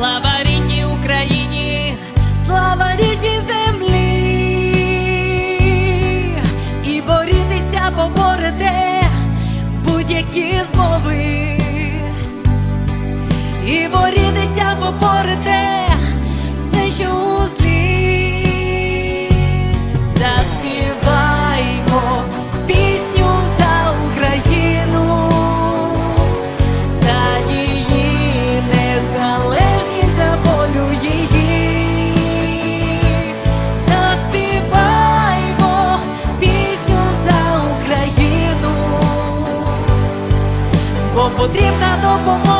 Слава рідній потрібна допомога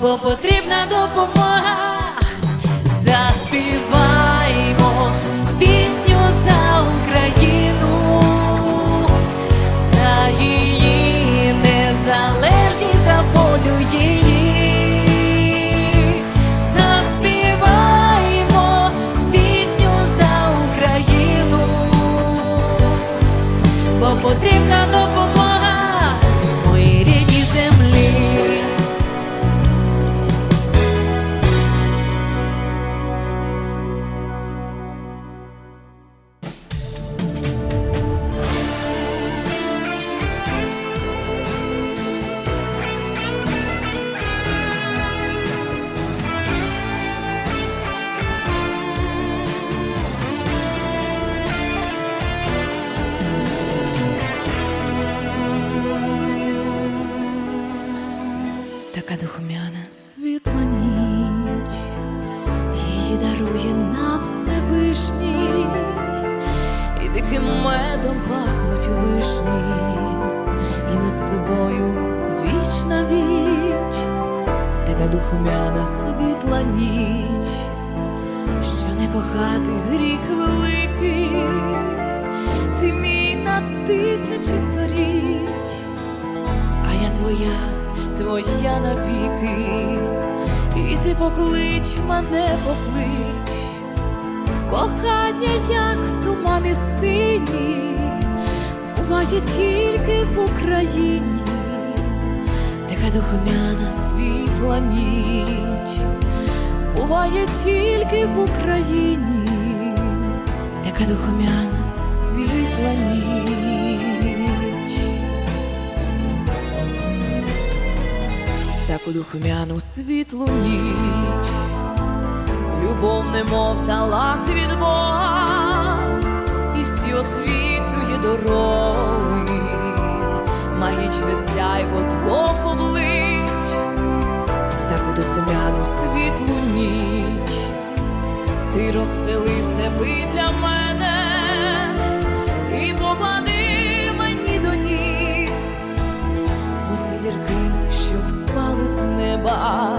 бо потрібна допомога. Заспіваймо Така духмяна. Світла ніч, її дарує нам Всевишній, і диким медом пахнуть вишні, і ми з тобою віч на віч, така духмяна світла ніч, що не кохати гріх великий, ти мій на тисячі сторіч. А я твоя, твоя навіки, і ти поклич мене, поклич, кохання, як в тумани сині, буває тільки в Україні, така духмяна світла ніч, буває тільки в Україні, така духмяна світла ніч. Таку духмяну світлу ніч, любов, немов талант від Бога, і всі освітлює дороги, магічне сяйво двох облич, в таку духмяну світлу ніч, ти розстели степи для мене і поклади мені до ніг. Усі зірки, з неба,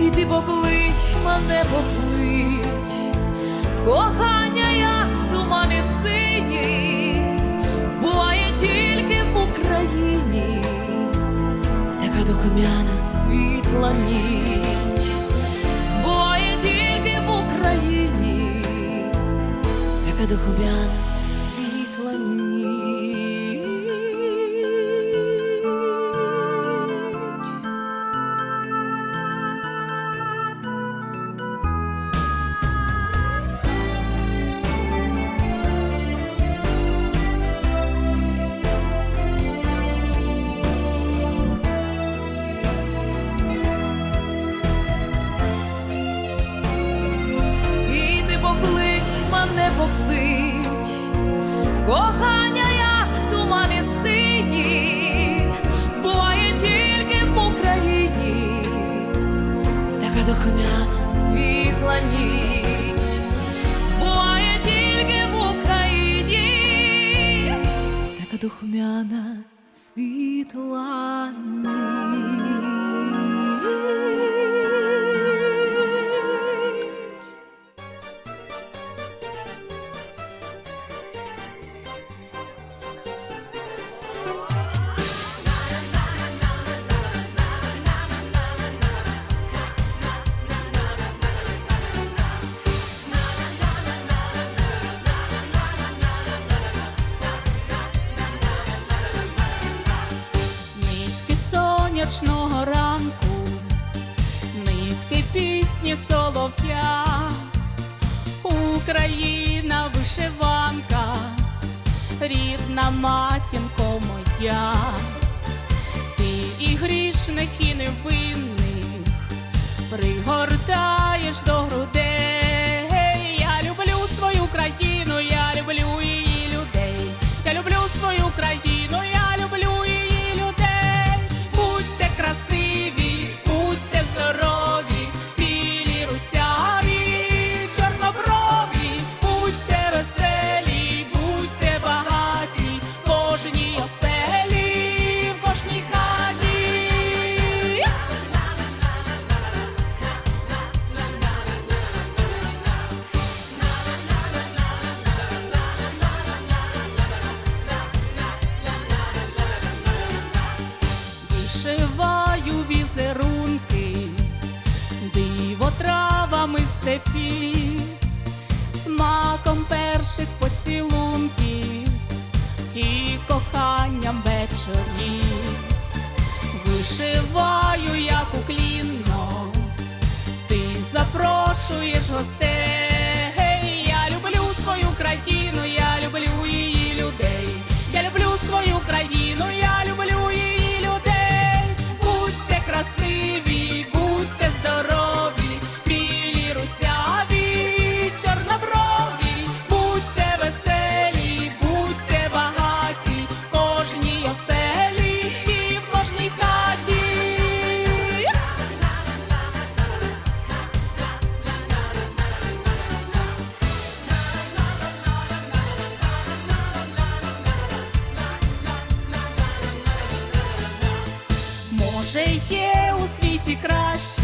і ти поклич мене поклич, кохання, як тумани сині, буває тільки в Україні, така духмяна світла ніч, буває тільки в Україні, така духмяна поклич, кохання, як тумани сині, буває тільки в Україні, така духмяна світла ніч, буває тільки в Україні, така духмяна світла ніч. Сонячного ранку, нитки пісні солов'я, Україна вишиванка, рідна матінко моя, ти і грішних, і невинних пригортаєш до грудей. Вишиваю, як уклінно, ти запрошуєш гостей. Я люблю свою країну, вже є у світі краще.